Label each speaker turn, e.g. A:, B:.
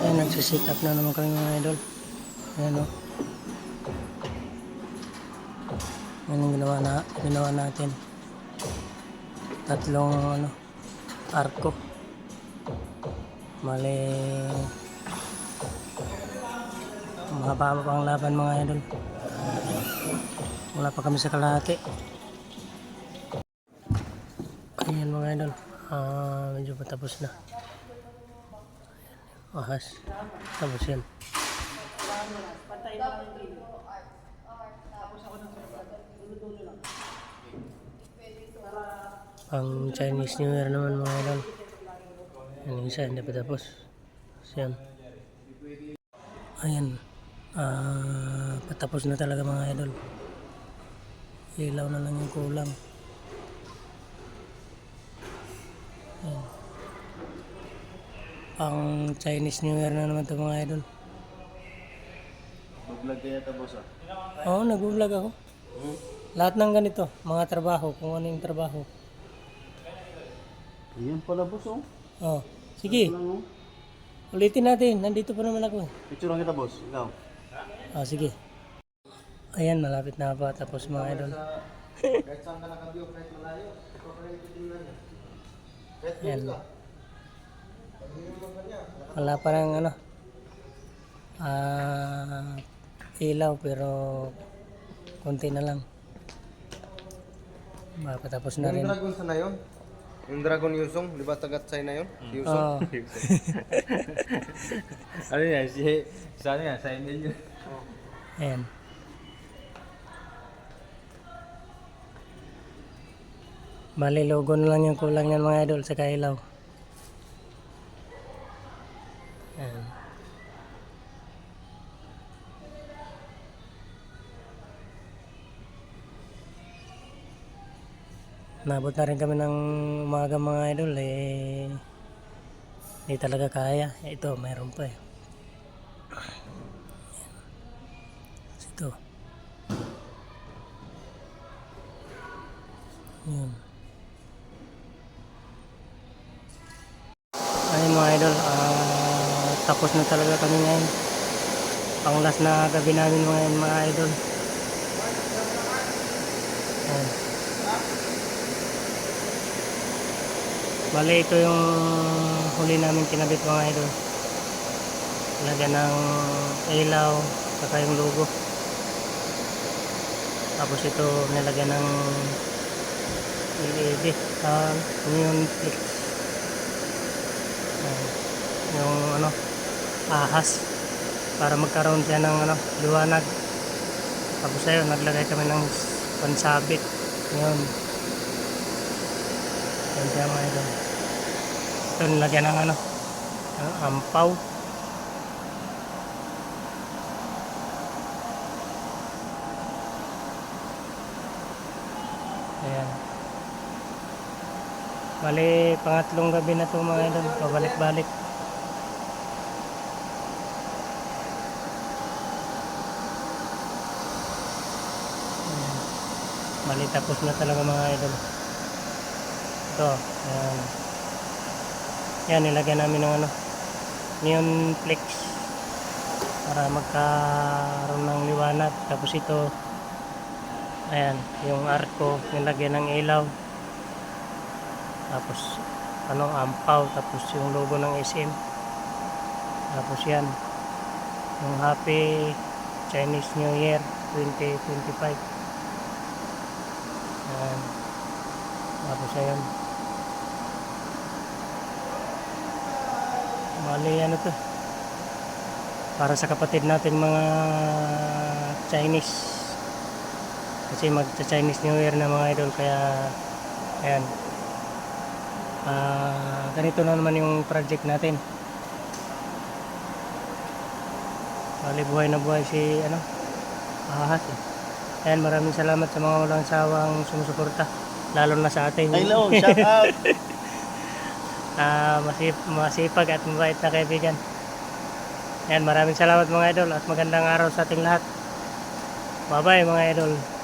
A: Ayan, nagsisit up na naman kami mga idol. Ayan o. Ayan yung ginawa, na, ginawa natin. Tatlong ano, arko. Mali. Mahaba pa ang laban mga idol. Wala pa kami sa kalahati. Ayan mga idol. Ah, medyo patapos na. Ahas. Tapos yan. Ang Chinese New Year naman mga idol. Yan yung isa, hindi pa tapos. So, yan. Ayan. Ah, patapos na talaga mga idol. Ilaw na lang yung kulang. Pang Chinese New Year na naman ito mga idol.
B: Mag-vlog kaya ito, boss, ah.
A: Oo, nag-vlog ako. Lahat ng ganito, mga trabaho, kung ano yung trabaho.
B: Ayan pala, boss, oh.
A: Oh, sige,
B: oh.
A: ulitin natin. Nandito pa naman ako. eh.
B: Picture kita, boss. Ikaw.
A: Ah, sige. Ayan, malapit na pa tapos mga idol.
B: Kahit saan ka nakabiyo, kahit malayo. Ito pa rin titingnan niya. Kahit
A: Ayan. Wala pa ng ano. Ah, ilaw pero konti na lang. Makapatapos na rin.
B: Yung dragon sana yun? Yung dragon Yusong, di ba tagat na yun? Yusong.
A: Oo.
C: ano yan? Si, sa ano yan? Sa email yun.
A: Ayan. Bali, logo na lang yung kulang yan mga idol sa kailaw. Ayan. Nabot na rin kami ng umaga mga idol eh hindi talaga kaya. Ito, mayroon pa eh. Ito. Yun. Ayun mga idol, ah, tapos na talaga kami ngayon. Pang last na gabi namin mga, mga idol. Ayan. Bali ito yung huli namin kinabit mga idol. Lagyan ng ilaw, saka yung logo. Tapos ito nilagyan ng LED, uh, neon flex. Ayan. Yung ano, ahas para magkaroon siya ng ano, liwanag. Tapos ayun, naglagay kami ng pansabit. Yun. Yan siya mga idol. Ito nilagyan ng ano, ng ampaw. Ayan. Bali, pangatlong gabi na ito mga idol. Pabalik-balik. Ayan. Bali, tapos na talaga mga idol. Ito. Ayan. Yan, nilagyan namin ng ano, neon flex para magkaroon ng liwanag. Tapos ito, ayan, yung arko, nilagyan ng ilaw. Tapos, ano, ampaw. Tapos yung logo ng SM. Tapos yan, yung Happy Chinese New Year 2025. Ayan. Tapos ayan. Bali ano to. Para sa kapatid natin mga Chinese. Kasi mag-Chinese New Year na mga idol kaya ayan. Ah, ganito na naman yung project natin. Bali buhay na buhay si ano ahas eh. Ayan, maraming salamat sa mga walang sawang sumusuporta. Lalo na sa atin.
B: Hello, shout out!
A: Ah, masip, masipag at mabait na kaibigan. Yan, maraming salamat mga idol at magandang araw sa ating lahat. Bye-bye mga idol.